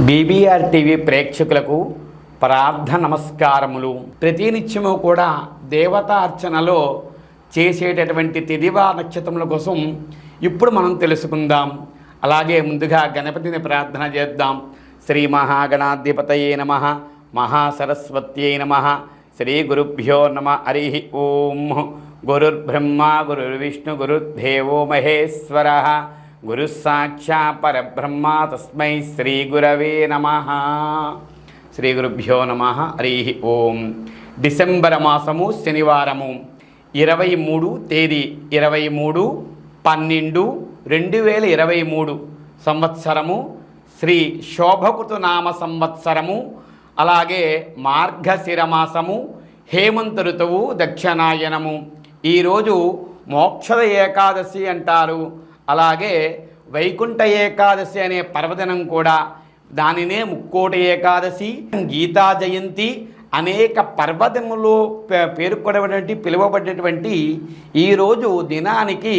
BBR TV ప్రేక్షకులకు ప్రార్థన నమస్కారములు. ప్రతినిత్యము కూడా దేవతార్చనలో చేసేటటువంటి తిదివా నక్షత్రముల కోసం ఇప్పుడు మనం తెలుసుకుందాం. అలాగే ముందుగా గణపతిని ప్రార్థన చేద్దాం. శ్రీ మహాగణాధిపతయే నమ మహాసరస్వత్యై నమ శ్రీ గురుభ్యో నమ హరి ఓం. గురుర్బ్రహ్మ గురుర్విష్ణు గురుర్దేవో మహేశ్వర. గురుసాక్షా పరబ్రహ్మ తస్మై శ్రీ గురవే నమ శ్రీ గురుభ్యో నమ హరి ఓం డిసెంబర్ మాసము శనివారము ఇరవై మూడు తేదీ ఇరవై మూడు పన్నెండు రెండు వేల ఇరవై మూడు సంవత్సరము శ్రీ శోభకుతు నామ సంవత్సరము అలాగే మార్గశిర మాసము హేమంత ఋతువు దక్షిణాయనము. ఈరోజు మోక్షద ఏకాదశి అంటారు. అలాగే వైకుంఠ ఏకాదశి అనే పర్వదినం కూడా దానినే ముక్కోటి ఏకాదశి గీతా జయంతి అనేక పర్వదినములో పే- పేర్కొనబడినటువంటి పిలువబడినటువంటి ఈరోజు దినానికి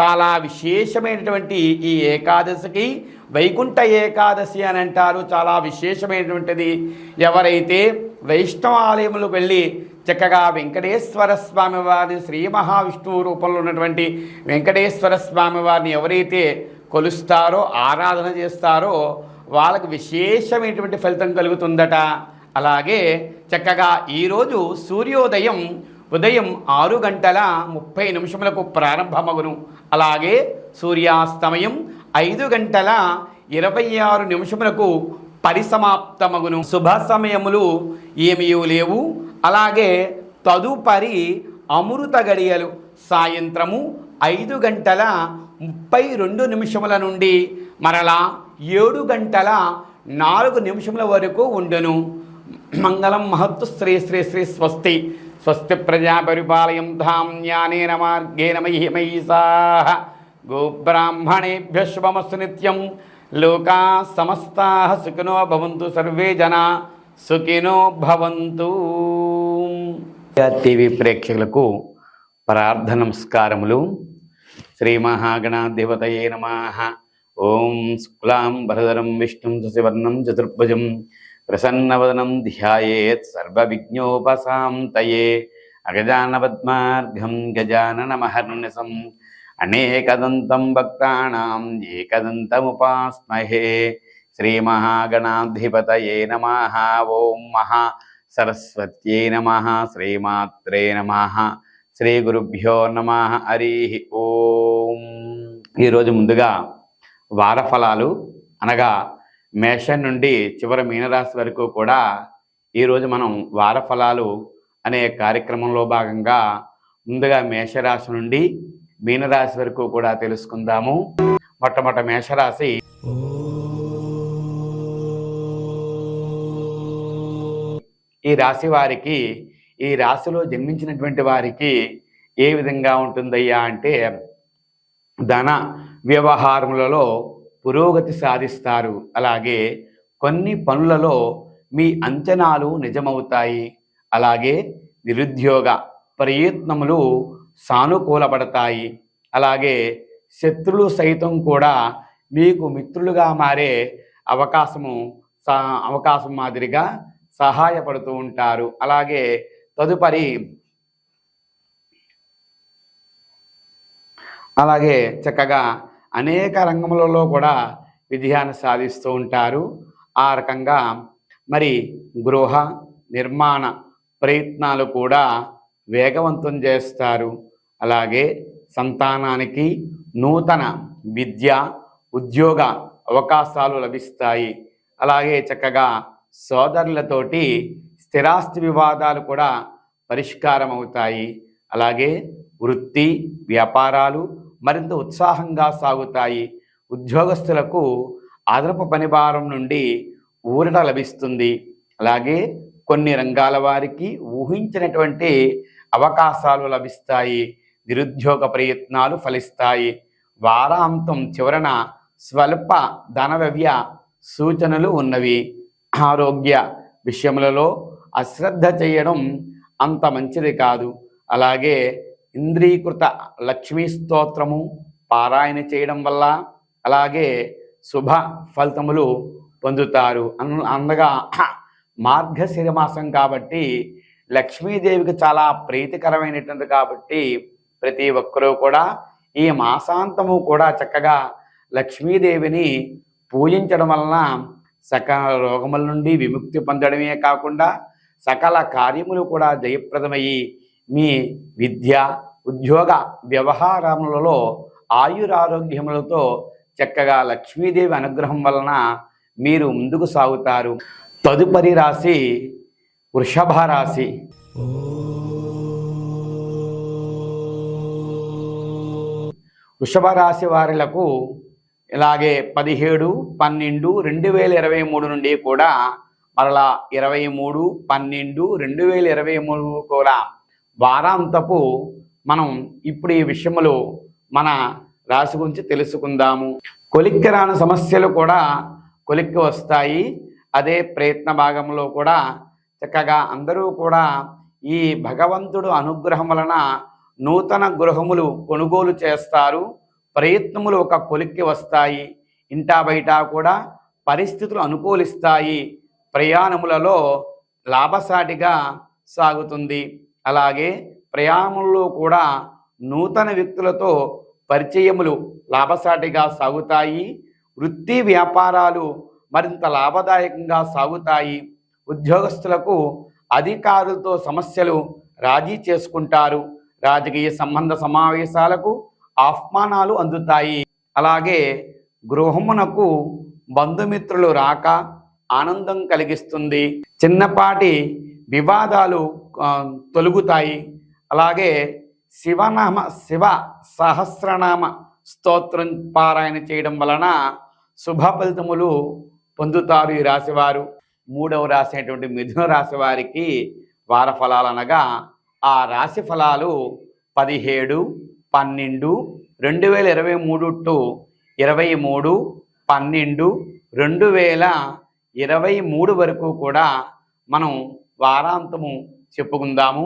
చాలా విశేషమైనటువంటి ఈ ఏకాదశికి వైకుంఠ ఏకాదశి అని అంటారు. చాలా విశేషమైనటువంటిది. ఎవరైతే వైష్ణవ ఆలయములకు వెళ్ళి చక్కగా వెంకటేశ్వర స్వామి వారిని శ్రీ మహావిష్ణువు రూపంలో ఉన్నటువంటి వెంకటేశ్వర స్వామి వారిని ఎవరైతే కొలుస్తారో ఆరాధన చేస్తారో వాళ్ళకు విశేషమైనటువంటి ఫలితం కలుగుతుందట. అలాగే చక్కగా ఈరోజు సూర్యోదయం ఉదయం ఆరు గంటల ముప్పై నిమిషములకు ప్రారంభమగును. అలాగే సూర్యాస్తమయం ఐదు గంటల ఇరవై ఆరు నిమిషములకు పరిసమాప్తమగును. శుభ సమయములు ఏమీ లేవు. అలాగే తదుపరి అమృత గడియలు సాయంత్రము ఐదు గంటల ముప్పై రెండు నిమిషముల నుండి మరలా ఏడు గంటల నాలుగు నిమిషముల వరకు ఉండును. మంగళం మహత్తు శ్రీ శ్రీ శ్రీ స్వస్తి. స్వస్తి ప్రజా పరిపాలయం ధాం జ్ఞానేన మార్గేణ గోబ్రాహ్మణేభ్య శుభమస్సు నిత్యం. లోకా సమస్తా సుఖినో భవంతు. సర్వే జనా సుఖినో భవంతు. టీవీ ప్రేక్షకులకు ప్రార్థన నమస్కారములు శ్రీ మహాగణాధిపతయే నమ. ఓం శుక్లాం భరధరం విష్ణుం శశివర్ణం చతుర్భుజం ప్రసన్నవదనం ధ్యాయేత్ సర్వవిఘ్నోపశాంతయే. అగజానపద్మార్ఘం గజాననమహర్నిశం. అనేకదంతం భక్తానాం ఏకదంతముపాస్మహే. శ్రీమహాగణాధిపతయే నమ. ఓం మహా సరస్వత్యై నమ శ్రీమాత్రే నమ శ్రీ గురుభ్యో నమ హరి ఓం. ఈరోజు ముందుగా వారఫలాలు అనగా మేషం నుండి చివరి మీనరాశి వరకు కూడా ఈరోజు మనం వారఫలాలు అనే కార్యక్రమంలో భాగంగా ముందుగా మేషరాశి నుండి మీనరాశి వరకు కూడా తెలుసుకుందాము. మొట్టమొదటి మేషరాశి ఈ రాశి వారికి ఈ రాశిలో జన్మించినటువంటి వారికి ఏ విధంగా ఉంటుందయ్యా అంటే ధన వ్యవహారములలో పురోగతి సాధిస్తారు. అలాగే కొన్ని పనులలో మీ అంచనాలు నిజమవుతాయి. అలాగే నిరుద్యోగ ప్రయత్నములు సానుకూలపడతాయి. అలాగే శత్రులు సైతం కూడా మీకు మిత్రులుగా మారే అవకాశము సా- అవకాశం మాదిరిగా సహాయపడుతూ ఉంటారు. అలాగే తదుపరి అలాగే చక్కగా అనేక రంగములలో కూడా విజయాన్ని సాధిస్తూ ఉంటారు. ఆ రకంగా మరి గృహ నిర్మాణ ప్రయత్నాలు కూడా వేగవంతం చేస్తారు. అలాగే సంతానానికి నూతన విద్య ఉద్యోగ అవకాశాలు లభిస్తాయి. అలాగే చక్కగా సోదరులతోటి స్థిరాస్తి వివాదాలు కూడా పరిష్కారం అవుతాయి అలాగే వృత్తి వ్యాపారాలు మరింత ఉత్సాహంగా సాగుతాయి. ఉద్యోగస్తులకు అదనపు పనిభారం నుండి ఊరట లభిస్తుంది. అలాగే కొన్ని రంగాల వారికి ఊహించినటువంటి అవకాశాలు లభిస్తాయి. నిరుద్యోగ ప్రయత్నాలు ఫలిస్తాయి. వారాంతం చివరన స్వల్ప ధన వ్యయ సూచనలు ఉన్నవి. ఆరోగ్య విషయములలో అశ్రద్ధ చేయడం అంత మంచిది కాదు. అలాగే ఇంద్రీకృత లక్ష్మీ స్తోత్రము పారాయణ చేయడం వల్ల అలాగే శుభ ఫలితములు పొందుతారు. అన్ అందగా మార్గశిర మాసం కాబట్టి లక్ష్మీదేవికి చాలా ప్రీతికరమైనటువంటి కాబట్టి ప్రతి ఒక్కరూ కూడా ఈ మాసాంతము కూడా చక్కగా లక్ష్మీదేవిని పూజించడం వలన సకల రోగముల నుండి విముక్తి పొందడమే కాకుండా సకల కార్యములు కూడా జయప్రదమయ్యి మీ విద్య ఉద్యోగ వ్యవహారములలో ఆయురారోగ్యములతో చక్కగా లక్ష్మీదేవి అనుగ్రహం వలన మీరు ముందుకు సాగుతారు. తదుపరి రాశి వృషభ రాశి. వృషభ రాశి వారిలకు ఇలాగే పదిహేడు పన్నెండు రెండు వేల ఇరవై మూడు నుండి కూడా మరలా ఇరవై మూడు పన్నెండు రెండు వేల ఇరవై మూడు కూడా వారాంతపు మనం ఇప్పుడు ఈ విషయములు మన రాశి గురించి తెలుసుకుందాము. కొలిక్కి రాని సమస్యలు కూడా కొలిక్కి వస్తాయి. అదే ప్రయత్న భాగంలో కూడా చక్కగా అందరూ కూడా ఈ భగవంతుడు అనుగ్రహం వలన నూతన గృహములు కొనుగోలు చేస్తారు. ప్రయత్నములు ఒక కొలిక్కి వస్తాయి. ఇంటా బయట కూడా పరిస్థితులు అనుకూలిస్తాయి. ప్రయాణములలో లాభసాటిగా సాగుతుంది. అలాగే ప్రయాణంలో కూడా నూతన వ్యక్తులతో పరిచయములు లాభసాటిగా సాగుతాయి. వృత్తి వ్యాపారాలు మరింత లాభదాయకంగా సాగుతాయి. ఉద్యోగస్తులకు అధికారులతో సమస్యలు రాజీ చేసుకుంటారు. రాజకీయ సంబంధ సమావేశాలకు ఆహ్వానాలు అందుతాయి. అలాగే గృహమునకు బంధుమిత్రులు రాక ఆనందం కలిగిస్తుంది. చిన్నపాటి వివాదాలు తొలుగుతాయి. అలాగే శివనామ శివ సహస్రనామ స్తోత్రం పారాయణ చేయడం వలన శుభ ఫలితములు పొందుతారు ఈ రాశివారు. మూడవ రాశి అయినటువంటి మిథున రాశి వారికి వార ఫలాలు అనగా ఆ రాశి ఫలాలు పదిహేడు పన్నెండు రెండు వేల ఇరవై మూడు టు ఇరవై మూడు పన్నెండు రెండు వేల ఇరవై మూడు వరకు కూడా మనం వారాంతము చెప్పుకుందాము.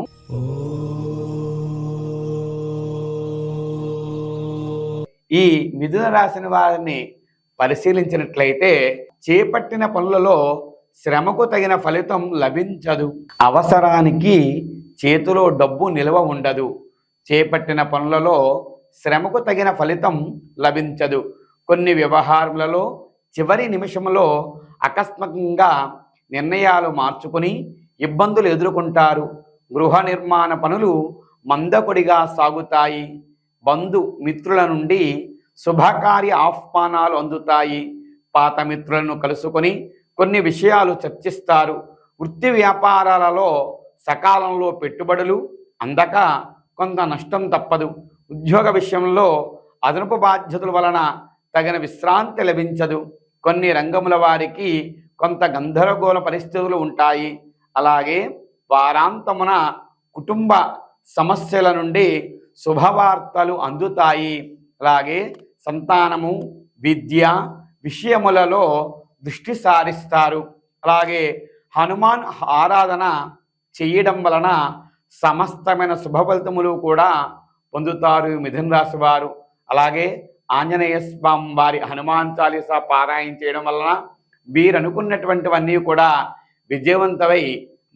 ఈ మిథున రాసిన వారిని పరిశీలించినట్లయితే చేపట్టిన పనులలో శ్రమకు తగిన ఫలితం లభించదు. అవసరానికి చేతిలో డబ్బు నిల్వ ఉండదు. చేపట్టిన పనులలో శ్రమకు తగిన ఫలితం లభించదు. కొన్ని వ్యవహారములలో చివరి నిమిషంలో అకస్మాత్తుగా నిర్ణయాలు మార్చుకుని ఇబ్బందులు ఎదుర్కొంటారు. గృహ నిర్మాణ పనులు మందకొడిగా సాగుతాయి. బంధు మిత్రుల నుండి శుభకార్య ఆహ్వానాలు అందుతాయి. పాత మిత్రులను కలుసుకొని కొన్ని విషయాలు చర్చిస్తారు. వృత్తి వ్యాపారాలలో సకాలంలో పెట్టుబడులు అందక కొంత నష్టం తప్పదు. ఉద్యోగ విషయంలో అదనపు బాధ్యతల వలన తగిన విశ్రాంతి లభించదు. కొన్ని రంగముల వారికి కొంత గందరగోళ పరిస్థితులు ఉంటాయి. అలాగే వారాంతమున కుటుంబ సమస్యల నుండి శుభవార్తలు అందుతాయి. అలాగే సంతానము విద్య విషయములలో దృష్టి సారిస్తారు. అలాగే హనుమాన్ ఆరాధన చేయడం వలన సమస్తమైన శుభఫలితములు కూడా పొందుతారు ఈ మిథున రాశి వారు. అలాగే ఆంజనేయ స్వామి వారి హనుమాన్ చాలీసా పారాయణ చేయడం వలన వీరు అనుకున్నటువంటివన్నీ కూడా విజయవంతమై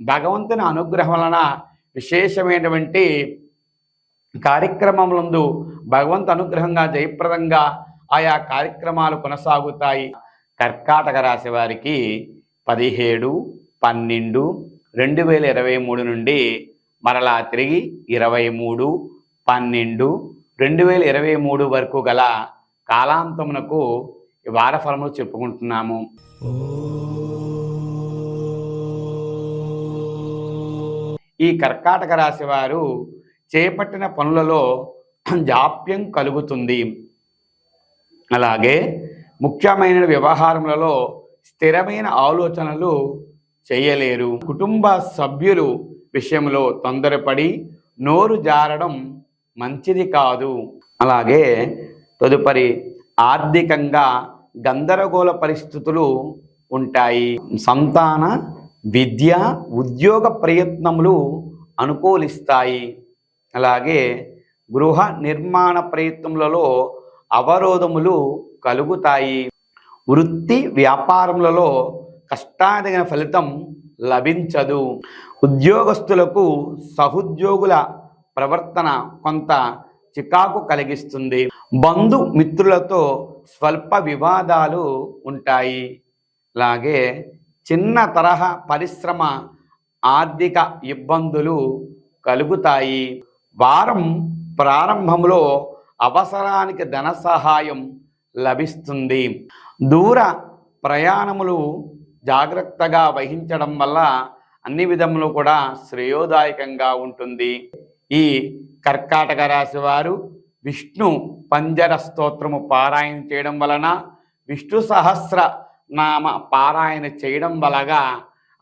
భగవంతుని అనుగ్రహం వలన విశేషమైనటువంటి కార్యక్రమములందు భగవంతు అనుగ్రహంగా జయప్రదంగా ఆయా కార్యక్రమాలు కొనసాగుతాయి. కర్కాటక రాశి వారికి పదిహేడు పన్నెండు రెండు వేల ఇరవై మూడు నుండి మరలా తిరిగి ఇరవై మూడు పన్నెండు రెండు వేల ఇరవై మూడు వరకు గల కాలాంతమునకు వారఫలములు చెప్పుకుంటున్నాము. ఈ కర్కాటక రాశి వారు చేపట్టిన పనులలో జాప్యం కలుగుతుంది. అలాగే ముఖ్యమైన వ్యవహారములలో స్థిరమైన ఆలోచనలు చేయలేరు. కుటుంబ సభ్యులు విషయంలో తొందరపడి నోరు జారడం మంచిది కాదు. అలాగే తదుపరి ఆర్థికంగా గందరగోళ పరిస్థితులు ఉంటాయి. సంతాన విద్య ఉద్యోగ ప్రయత్నములు అనుకూలిస్తాయి. అలాగే గృహ నిర్మాణ ప్రయత్నములలో అవరోధములు కలుగుతాయి. వృత్తి వ్యాపారములలో కష్టాదిగిన ఫలితం లభించదు. ఉద్యోగస్తులకు సహోద్యోగుల ప్రవర్తన కొంత చికాకు కలిగిస్తుంది. బంధు మిత్రులతో స్వల్ప వివాదాలు ఉంటాయి. అలాగే చిన్న తరహా పరిశ్రమ ఆర్థిక ఇబ్బందులు కలుగుతాయి. వారం ప్రారంభంలో అవసరానికి ధన సహాయం లభిస్తుంది. దూర ప్రయాణములు జాగ్రత్తగా వహించడం వల్ల అన్ని విధములు కూడా శ్రేయోదాయకంగా ఉంటుంది. ఈ కర్కాటక రాశి వారు విష్ణు పంజర స్తోత్రము పారాయణ చేయడం వలన విష్ణు సహస్ర నామ పారాయణ చేయడం వలగా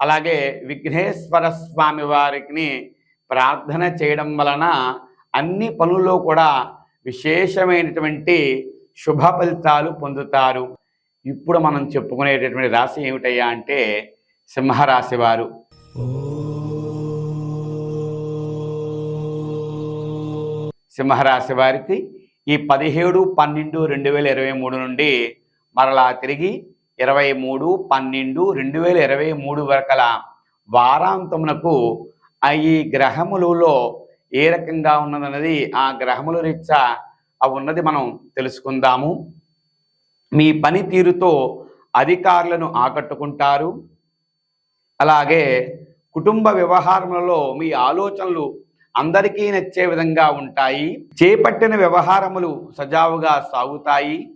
అలాగే విఘ్నేశ్వర స్వామి వారికి ప్రార్థన చేయడం వలన అన్ని పనుల్లో కూడా విశేషమైనటువంటి శుభ ఫలితాలు పొందుతారు. ఇప్పుడు మనం చెప్పుకునేటటువంటి రాశి ఏమిటయ్యా అంటే సింహరాశి వారు. సింహరాశి వారికి ఈ పదిహేడు పన్నెండు రెండు వేల ఇరవై మూడు నుండి మరలా తిరిగి ఇరవై మూడు పన్నెండు రెండు వేల ఇరవై మూడు వరకల వారాంతమునకు ఈ గ్రహములలో ఏ రకంగా ఉన్నదన్నది ఆ గ్రహముల రీత్యా అవి ఉన్నది మనం తెలుసుకుందాము. మీ పనితీరుతో అధికారులను ఆకట్టుకుంటారు. అలాగే కుటుంబ వ్యవహారములలో మీ ఆలోచనలు అందరికీ నచ్చే విధంగా ఉంటాయి. చేపట్టిన వ్యవహారములు సజావుగా సాగుతాయి.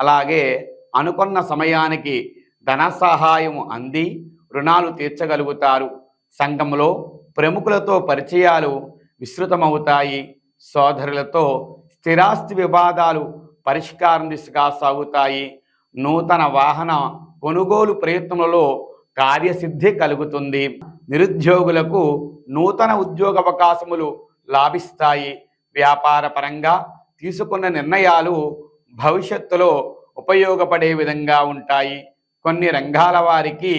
అలాగే అనుకున్న సమయానికి ధన సహాయం అంది రుణాలు తీర్చగలుగుతారు. సంఘంలో ప్రముఖులతో పరిచయాలు విస్తృతమవుతాయి. సోదరులతో స్థిరాస్తి వివాదాలు పరిష్కారం దిశగా సాగుతాయి. నూతన వాహన కొనుగోలు ప్రయత్నములలో కార్యసిద్ధి కలుగుతుంది. నిరుద్యోగులకు నూతన ఉద్యోగ అవకాశములు లాభిస్తాయి. వ్యాపార పరంగా తీసుకున్న నిర్ణయాలు భవిష్యత్తులో ఉపయోగపడే విధంగా ఉంటాయి. కొన్ని రంగాల వారికి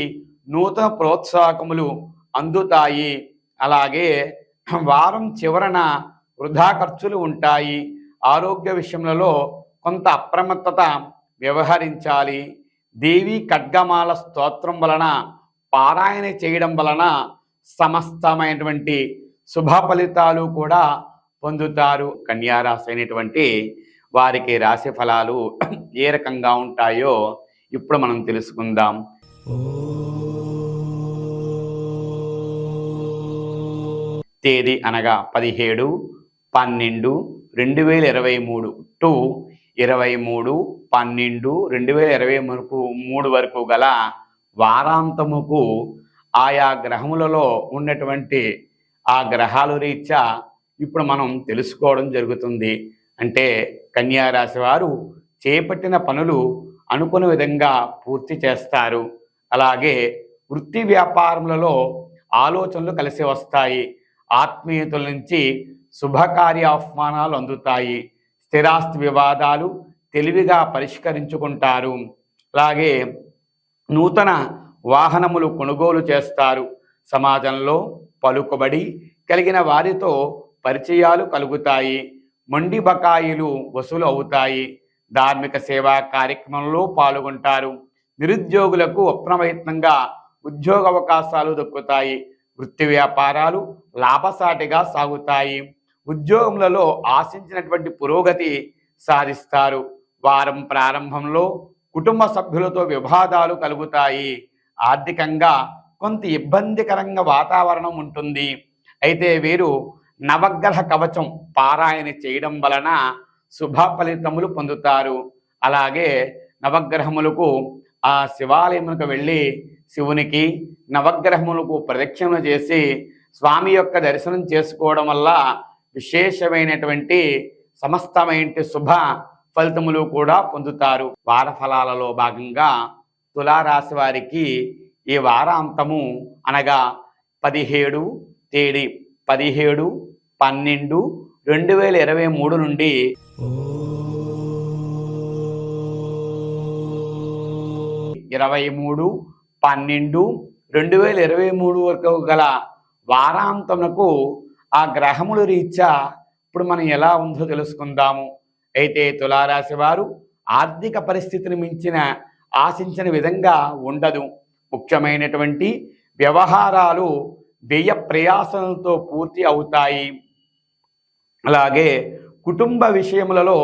నూతన ప్రోత్సాహకములు అందుతాయి. అలాగే వారం చివరన వృధా ఖర్చులు ఉంటాయి. ఆరోగ్య విషయములలో కొంత అప్రమత్తత వ్యవహరించాలి. దేవి ఖడ్గమాల స్తోత్రం వలన పారాయణ చేయడం వలన సమస్తమైనటువంటి శుభ ఫలితాలు కూడా పొందుతారు. కన్యారాశి అయినటువంటి వారికి రాశి ఫలాలు ఏ రకంగా ఉంటాయో ఇప్పుడు మనం తెలుసుకుందాం. తేదీ అనగా పదిహేడు పన్నెండు రెండు వేల ఇరవై మూడు టు ఇరవై మూడు పన్నెండు రెండు వేల ఇరవై వరకు మూడు వరకు గల వారాంతముకు ఆయా గ్రహములలో ఉన్నటువంటి ఆ గ్రహాలు రీత్యా ఇప్పుడు మనం తెలుసుకోవడం జరుగుతుంది. అంటే కన్యారాశి వారు చేపట్టిన పనులు అనుకున్న విధంగా పూర్తి చేస్తారు. అలాగే వృత్తి వ్యాపారములలో ఆలోచనలు కలిసి వస్తాయి. ఆత్మీయతల నుంచి శుభకార్య ఆహ్వానాలు అందుతాయి. స్థిరాస్తి వివాదాలు తెలివిగా పరిష్కరించుకుంటారు. అలాగే నూతన వాహనములు కొనుగోలు చేస్తారు. సమాజంలో పలుకుబడి కలిగిన వారితో పరిచయాలు కలుగుతాయి. మొండి బకాయిలు వసూలు అవుతాయి. ధార్మిక సేవా కార్యక్రమంలో పాల్గొంటారు. నిరుద్యోగులకు అప్రమయత్నంగా ఉద్యోగ అవకాశాలు దక్కుతాయి. వృత్తి వ్యాపారాలు లాభసాటిగా సాగుతాయి. ఉద్యోగములలో ఆశించినటువంటి పురోగతి సాధిస్తారు. వారం ప్రారంభంలో కుటుంబ సభ్యులతో వివాదాలు కలుగుతాయి. ఆర్థికంగా కొంత ఇబ్బందికరంగా వాతావరణం ఉంటుంది. అయితే వీరు నవగ్రహ కవచం పారాయణ చేయడం వలన శుభ ఫలితములు పొందుతారు. అలాగే నవగ్రహములకు ఆ శివాలయములకు వెళ్ళి శివునికి నవగ్రహములకు ప్రదక్షిణ చేసి స్వామి యొక్క దర్శనం చేసుకోవడం వల్ల విశేషమైనటువంటి సమస్తమైన శుభ ఫలితములు కూడా పొందుతారు. వారఫలాలలో భాగంగా తులారాశి వారికి ఈ వారాంతము అనగా పదిహేడు తేదీ పదిహేడు పన్నెండు రెండు వేల ఇరవై మూడు నుండి ఇరవై మూడు పన్నెండు రెండు వేల ఇరవై మూడు వరకు గల వారాంతమునకు ఆ గ్రహముల రీత్యా ఇప్పుడు మనం ఎలా ఉందో తెలుసుకుందాము. అయితే తులారాశి వారు ఆర్థిక పరిస్థితిని మించిన ఆశించిన విధంగా ఉండదు. ముఖ్యమైనటువంటి వ్యవహారాలు వ్యయ ప్రయాసలతో పూర్తి అవుతాయి. అలాగే కుటుంబ విషయములలో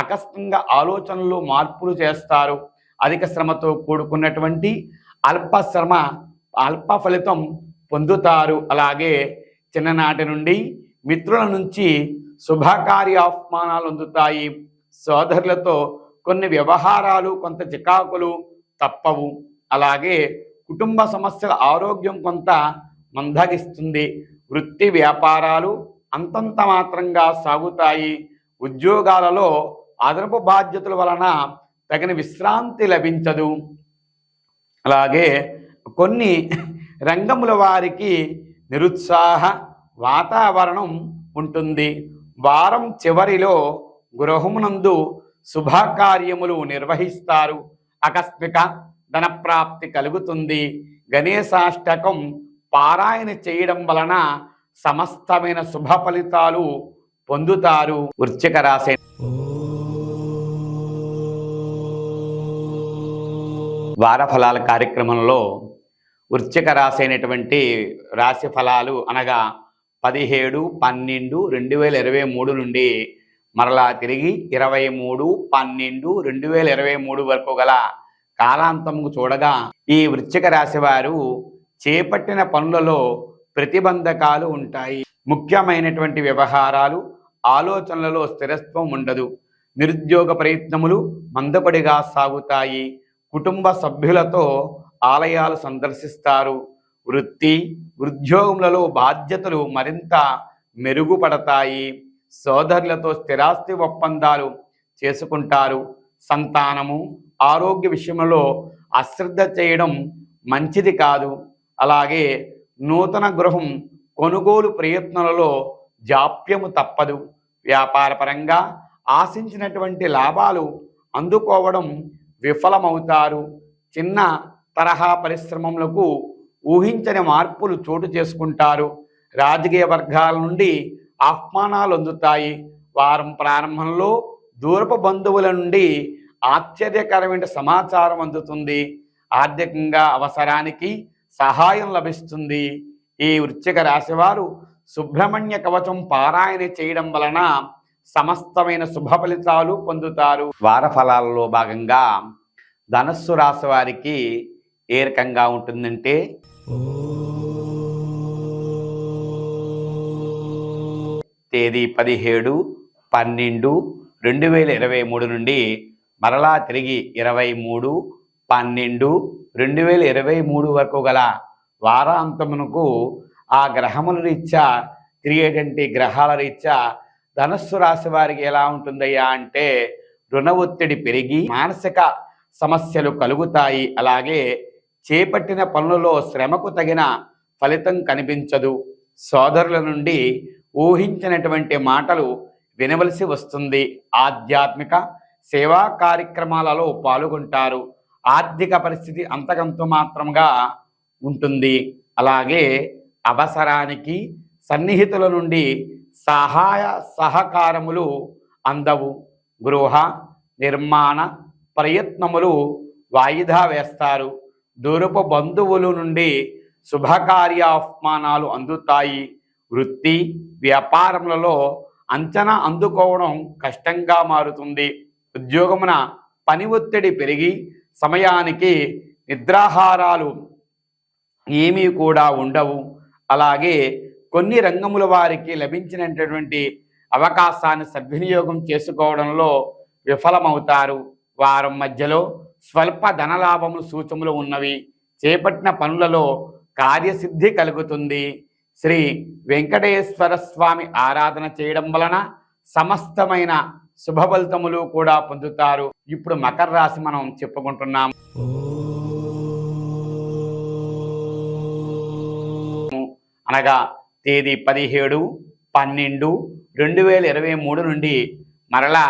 ఆకస్మికంగా ఆలోచనలు మార్పులు చేస్తారు. అధిక శ్రమతో కూడుకున్నటువంటి అల్ప శ్రమ అల్ప ఫలితం పొందుతారు. అలాగే చిన్ననాటి నుండి మిత్రుల నుంచి శుభకార్య అవమానాలు అందుతాయి. సోదరులతో కొన్ని వ్యవహారాలు కొంత చికాకులు తప్పవు. అలాగే కుటుంబ సమస్యల ఆరోగ్యం కొంత మందగిస్తుంది. వృత్తి వ్యాపారాలు అంతంత మాత్రంగా సాగుతాయి. ఉద్యోగాలలో అదనపు బాధ్యతల వలన తగిన విశ్రాంతి లభించదు. అలాగే కొన్ని రంగముల వారికి నిరుత్సాహ వాతావరణం ఉంటుంది. వారం చివరిలో గృహమునందు శుభకార్యములు నిర్వహిస్తారు. ఆకస్మిక ధనప్రాప్తి కలుగుతుంది. గణేశాష్టకం పారాయణ చేయడం వలన సమస్తమైన శుభ ఫలితాలు పొందుతారు. వృశ్చిక రాశి వారఫలాల కార్యక్రమంలో వృశ్చిక రాశి అయినటువంటి రాశి ఫలాలు అనగా పదిహేడు పన్నెండు రెండు వేల ఇరవై మూడు నుండి మరలా తిరిగి ఇరవై మూడు పన్నెండు రెండు వేల ఇరవై మూడు వరకు గల కాలాంతము చూడగా ఈ వృశ్చిక రాశి వారు చేపట్టిన పనులలో ప్రతిబంధకాలు ఉంటాయి. ముఖ్యమైనటువంటి వ్యవహారాలు ఆలోచనలలో స్థిరత్వం ఉండదు. నిరుద్యోగ ప్రయత్నములు మందపడిగా సాగుతాయి. కుటుంబ సభ్యులతో ఆలయాలు సందర్శిస్తారు. వృత్తి ఉద్యోగంలో బాధ్యతలు మరింత మెరుగుపడతాయి. సోదరులతో స్థిరాస్తి ఒప్పందాలు చేసుకుంటారు. సంతానము ఆరోగ్య విషయంలో అశ్రద్ధ చేయడం మంచిది కాదు. అలాగే నూతన గృహం కొనుగోలు ప్రయత్నాలలో జాప్యము తప్పదు. వ్యాపారపరంగా ఆశించినటువంటి లాభాలు అందుకోవడం విఫలమవుతారు. చిన్న తరహా పరిశ్రమలకు ఊహించని మార్పులు చోటు చేసుకుంటారు. రాజకీయ వర్గాల నుండి ఆహ్వానాలు అందుతాయి. వారం ప్రారంభంలో దూరపు బంధువుల నుండి ఆశ్చర్యకరమైన సమాచారం అందుతుంది. ఆర్థికంగా అవసరానికి సహాయం లభిస్తుంది. ఈ వృశ్చిక రాశివారు సుబ్రహ్మణ్య కవచం పారాయణ చేయడం వలన సమస్తమైన శుభ ఫలితాలు పొందుతారు. వార ఫలాలలో భాగంగా ధనస్సు రాశి వారికి ఏ రకంగా ఉంటుందంటే తేదీ పదిహేడు పన్నెండు రెండు వేల ఇరవై మూడు నుండి మరలా తిరిగి ఇరవై మూడు పన్నెండు రెండు వేల ఇరవై మూడు వరకు గల వారాంతమునకు ఆ గ్రహముల రీత్యా తిరిగేటువంటి గ్రహాల రీత్యా ధనస్సు రాశి వారికి ఎలా ఉంటుందయ్యా అంటే రుణ ఒత్తిడి పెరిగి మానసిక సమస్యలు కలుగుతాయి. అలాగే చేపట్టిన పనులలో శ్రమకు తగిన ఫలితం కనిపించదు. సోదరుల నుండి ఊహించినటువంటి మాటలు వినవలసి వస్తుంది. ఆధ్యాత్మిక సేవా కార్యక్రమాలలో పాల్గొంటారు. ఆర్థిక పరిస్థితి అంతకంత మాత్రంగా ఉంటుంది. అలాగే అవసరానికి సన్నిహితుల నుండి సహాయ సహకారములు అందవు. గృహ నిర్మాణ ప్రయత్నములు వాయిదా వేస్తారు. దూరపు బంధువుల నుండి శుభకార్యాహ్వానాలు అందుతాయి. వృత్తి వ్యాపారములలో అంచనా అందుకోవడం కష్టంగా మారుతుంది. ఉద్యోగమున పని ఒత్తిడి పెరిగి సమయానికి నిద్రాహారాలు ఏమీ కూడా ఉండవు. అలాగే కొన్ని రంగముల వారికి లభించినటువంటి అవకాశాన్ని సద్వినియోగం చేసుకోవడంలో విఫలమవుతారు. వారం మధ్యలో స్వల్ప ధనలాభములు సూచములు ఉన్నవి. చేపట్టిన పనులలో కార్యసిద్ధి కలుగుతుంది. శ్రీ వెంకటేశ్వర స్వామి ఆరాధన చేయడం వలన సమస్తమైన శుభఫలితములు కూడా పొందుతారు. ఇప్పుడు మకర రాశి మనం చెప్పుకుంటున్నాం. అనగా తేదీ పదిహేడు పన్నెండు రెండు వేల ఇరవై మూడు నుండి మరలా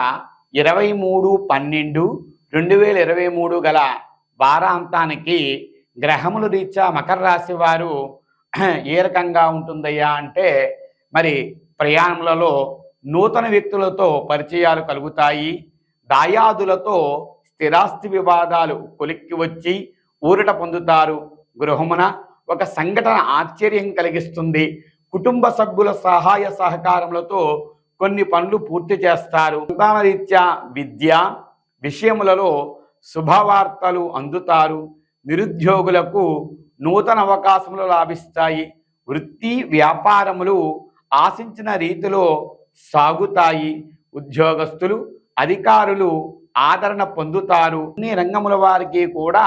ఇరవై మూడు పన్నెండు రెండు వేల ఇరవై మూడు గల వారాంతానికి గ్రహముల రీత్యా మకర రాశి వారు ఏ రకంగా ఉంటుందయ్యా అంటే మరి ప్రయాణములలో నూతన వ్యక్తులతో పరిచయాలు కలుగుతాయి దాయాదులతో స్థిరాస్తి వివాదాలు కొలిక్కి వచ్చి ఊరట పొందుతారు. గృహమున ఒక సంఘటన ఆశ్చర్యం కలిగిస్తుంది. కుటుంబ సభ్యుల సహాయ సహకారములతో కొన్ని పనులు పూర్తి చేస్తారు. సంతాన రీత్యా విద్య విషయములలో శుభవార్తలు అందుతారు. నిరుద్యోగులకు నూతన అవకాశములు లాభిస్తాయి. వృత్తి వ్యాపారములు ఆశించిన రీతిలో సాగుతాయి. ఉద్యోగస్తులు అధికారులు ఆదరణ పొందుతారు. అన్ని రంగముల వారికి కూడా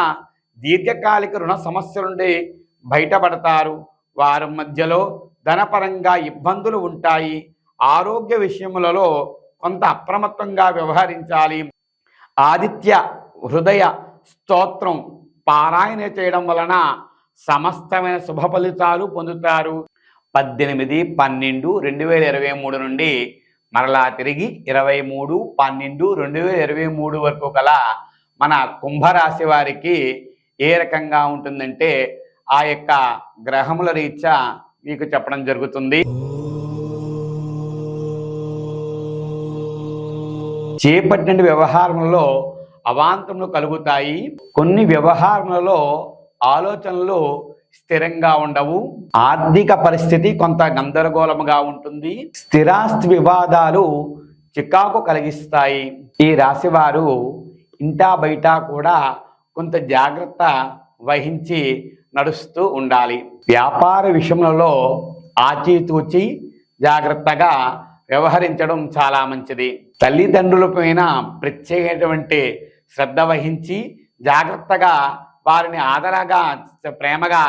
దీర్ఘకాలిక రుణ సమస్యల నుండి బయటపడతారు. వారి మధ్యలో ధనపరంగా ఇబ్బందులు ఉంటాయి. ఆరోగ్య విషయములలో కొంత అప్రమత్తంగా వ్యవహరించాలి. ఆదిత్య హృదయ స్తోత్రం పారాయణ చేయడం వలన సమస్తమైన శుభ ఫలితాలు పొందుతారు. పద్దెనిమిది పన్నెండు రెండు వేల ఇరవై మూడు నుండి మరలా తిరిగి ఇరవై మూడు పన్నెండు రెండు వేల ఇరవై మూడు వరకు గల మన కుంభరాశి వారికి ఏ రకంగా ఉంటుందంటే ఆ యొక్క గ్రహముల రీత్యా మీకు చెప్పడం జరుగుతుంది. చేపట్టిన వ్యవహారంలో అవాంతములు కలుగుతాయి. కొన్ని వ్యవహారములలో ఆలోచనలు స్థిరంగా ఉండవు. ఆర్థిక పరిస్థితి కొంత గందరగోళముగా ఉంటుంది. స్థిరాస్తి వివాదాలు చికాకు కలిగిస్తాయి. ఈ రాశివారు ఇంటా బయట కూడా కొంత జాగ్రత్త వహించి నడుస్తూ ఉండాలి. వ్యాపార విషయంలో ఆచితూచి జాగ్రత్తగా వ్యవహరించడం చాలా మంచిది. తల్లిదండ్రులపైన ప్రత్యేకమైనటువంటి శ్రద్ధ వహించి జాగ్రత్తగా వారిని ఆదరగా ప్రేమగా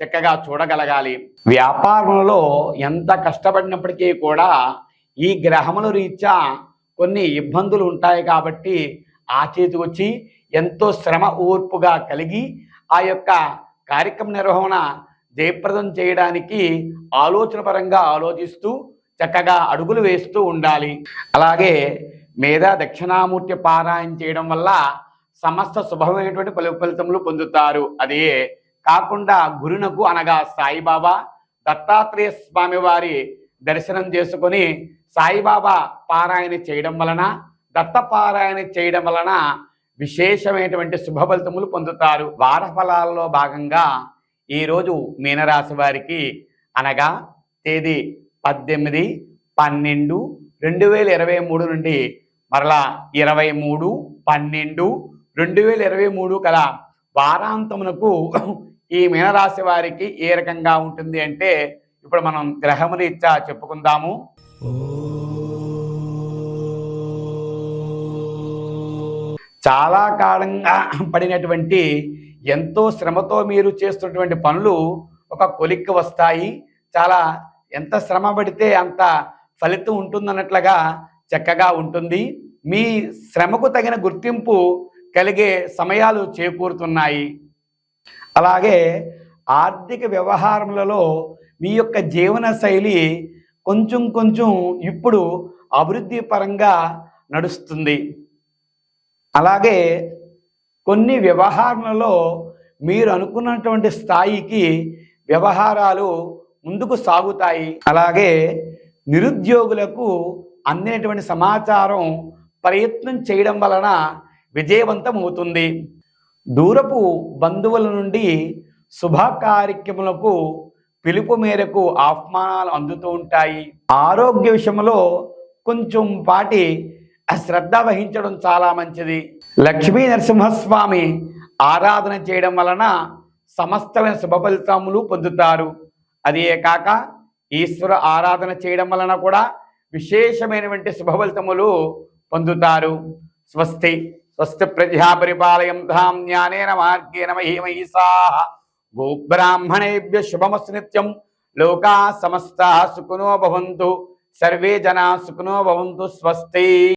చక్కగా చూడగలగాలి. వ్యాపారంలో ఎంత కష్టపడినప్పటికీ కూడా ఈ గ్రహముల రీత్యా కొన్ని ఇబ్బందులు ఉంటాయి కాబట్టి ఆ చేతికొచ్చి ఎంతో శ్రమ ఓర్పుగా కలిగి ఆ యొక్క కార్యక్రమ నిర్వహణ జయప్రదం చేయడానికి ఆలోచన పరంగా ఆలోచిస్తూ చక్కగా అడుగులు వేస్తూ ఉండాలి. అలాగే మేధా దక్షిణామూర్తి పారాయణ చేయడం వల్ల సమస్త శుభమైనటువంటి ఫలి ఫలితములు పొందుతారు. అదే కాకుండా గురునకు అనగా సాయిబాబా దత్తాత్రేయ స్వామి వారి దర్శనం చేసుకొని సాయిబాబా పారాయణ చేయడం వలన దత్త పారాయణ చేయడం వలన విశేషమైనటువంటి శుభ ఫలితములు పొందుతారు. వార ఫలాల్లో భాగంగా ఈరోజు మీనరాశి వారికి అనగా తేదీ పద్దెనిమిది పన్నెండు రెండు వేల ఇరవై మూడు నుండి మరలా ఇరవై మూడు పన్నెండు రెండు వేల ఇరవై మూడు కల వారాంతమునకు ఈ మీనరాశి వారికి ఏ రకంగా ఉంటుంది అంటే ఇప్పుడు మనం గ్రహమురీత్యా చెప్పుకుందాము. చాలా కాలంగా పడినటువంటి ఎంతో శ్రమతో మీరు చేస్తున్నటువంటి పనులు ఒక కొలిక్కి వస్తాయి. చాలా ఎంత శ్రమ పడితే అంత ఫలితం ఉంటుందన్నట్లుగా చక్కగా ఉంటుంది. మీ శ్రమకు తగిన గుర్తింపు కలిగే సమయాలు చేకూరుతున్నాయి. అలాగే ఆర్థిక వ్యవహారములలో మీ యొక్క జీవన శైలి కొంచెం కొంచెం ఇప్పుడు అభివృద్ధి పరంగా నడుస్తుంది. అలాగే కొన్ని వ్యవహారాలలో మీరు అనుకున్నటువంటి స్థాయికి వ్యవహారాలు ముందుకు సాగుతాయి. అలాగే నిరుద్యోగులకు అందినటువంటి సమాచారం ప్రయత్నం చేయడం వలన విజయవంతం అవుతుంది దూరపు బంధువుల నుండి శుభ కార్యక్రమాలకు పిలుపు మేరకు ఆహ్వానాలు అందుతూ ఉంటాయి. ఆరోగ్య విషయంలో కొంచెం పాటి శ్రద్ధ వహించడం చాలా మంచిది. లక్ష్మీ నరసింహస్వామి ఆరాధన చేయడం వలన సమస్తమైన శుభ ఫలితములు పొందుతారు. అదే కాక ఈశ్వర ఆరాధన చేయడం వలన కూడా విశేషమైనటువంటి శుభఫలితములు పొందుతారు. స్వస్తి స్వస్తి ప్రజా పరిపాలయం ధాం జ్ఞానేన మార్గేణ మహీమహిసా గోబ్రాహ్మణేభ్య శుభమస్ నిత్యం. లోకా సమస్త సుఖనో భవంతు. సర్వే జనా సుఖనో భవంతు. స్వస్తి.